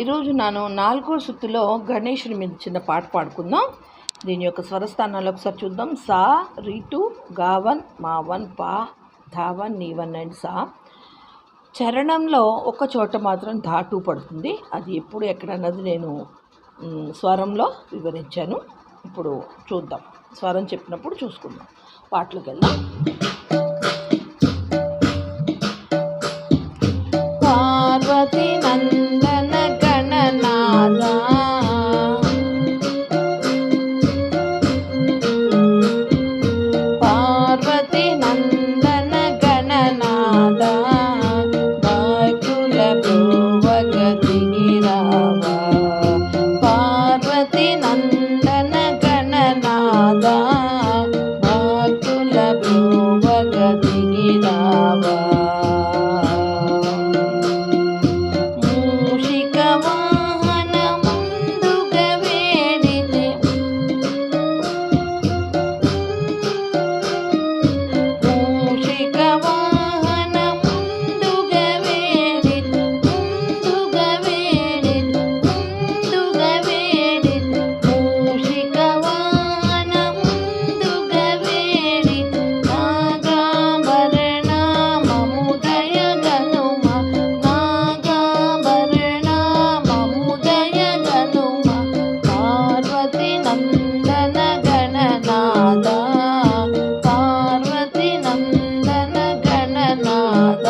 ఈరోజు నేను నాలుగో సుత్తులో గణేషుని మీద చిన్న పాట పాడుకుందాం. దీని యొక్క స్వరస్థానాలు ఒకసారి చూద్దాం. సా రీటు గావన్ మావన్ పా ధావన్ నీవన్ అండ్ సా. చరణంలో ఒక చోట మాత్రం ధాటు పడుతుంది. అది ఎప్పుడు ఎక్కడన్నది నేను స్వరంలో వివరించాను. ఇప్పుడు చూద్దాం. స్వరం చెప్పినప్పుడు చూసుకుందాం. పాటలకు వెళ్దాం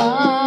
Bye.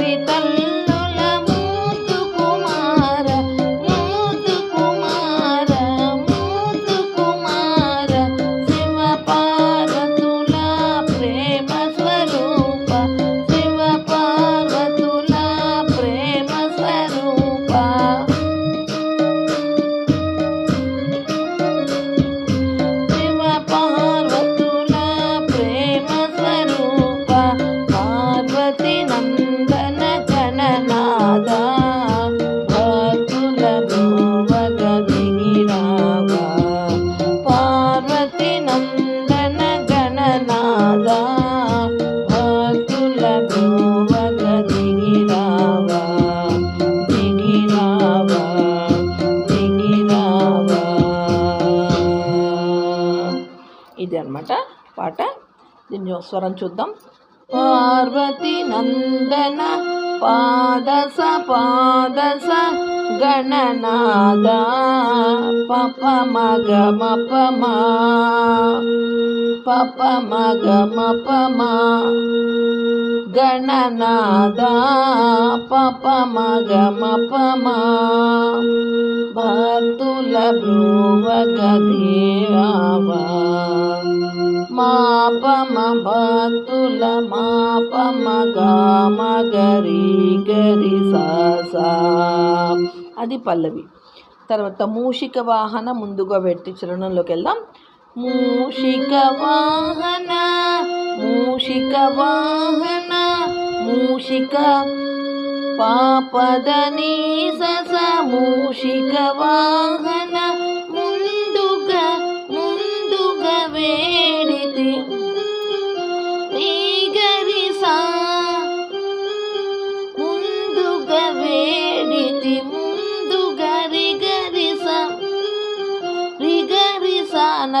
Rita. దీని స్వరం చూద్దాం. పార్వతి నందన పాదస పాదస గణనాద పప మగ మపమా పప మగ మపమా గణనాద పప మగ మపమా భక్తుల భక్తుల బ్రువగదేవా మాపమ భక్తుల మాపమ గామగరి గరి సా అది పల్లవి. తర్వాత మూషిక వాహన ముందుగా పెట్టి చరణంలోకి వెళ్దాం. మూషిక వాహన మూషిక వాహన మూషిక పాపదని సస మూషిక వాహన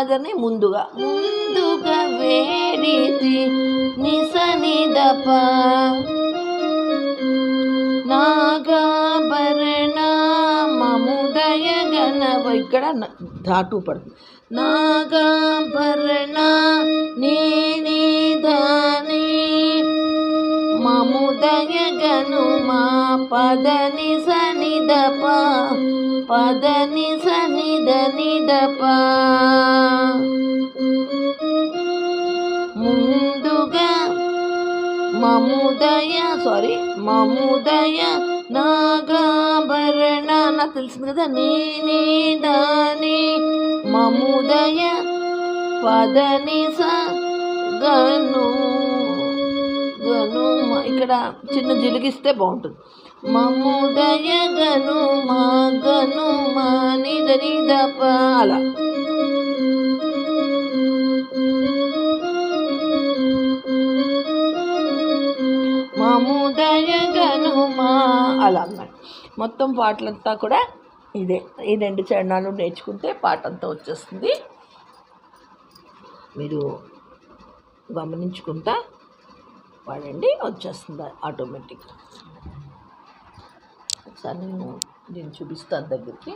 రిగరిస అన్నదని ముందుగా ముందుగా వేడితి నిసనిదప. నాగాభరణ మముదయ గణవ. ఇక్కడ ధాటు పడుతుంది. నాగాభరణ నేనే దానే మముదయ మా పదని సనిదప పదని సనిద నిదప. ముందుగా మముదయ సారీ మముదయ నాగాభరణ నాకు తెలిసింది కదా నేనే దాని. మముదయ పదని స గను గను ఇక్కడ చిన్న జిలిగిస్తే బాగుంటుంది. మముదయ గను మా గను మా నిద నిదప అలా. మముదయ గనుమా అలా అన్నమాట. మొత్తం పాటలంతా కూడా ఇదే. ఈ రెండు చరణాలు నేర్చుకుంటే పాట అంతా వచ్చేస్తుంది. మీరు గమనించుకుంటా వాడండి వచ్చేస్తుంది ఆటోమేటిక్గా ఒకసారి నేను దీన్ని చూపిస్తాను దగ్గరికి.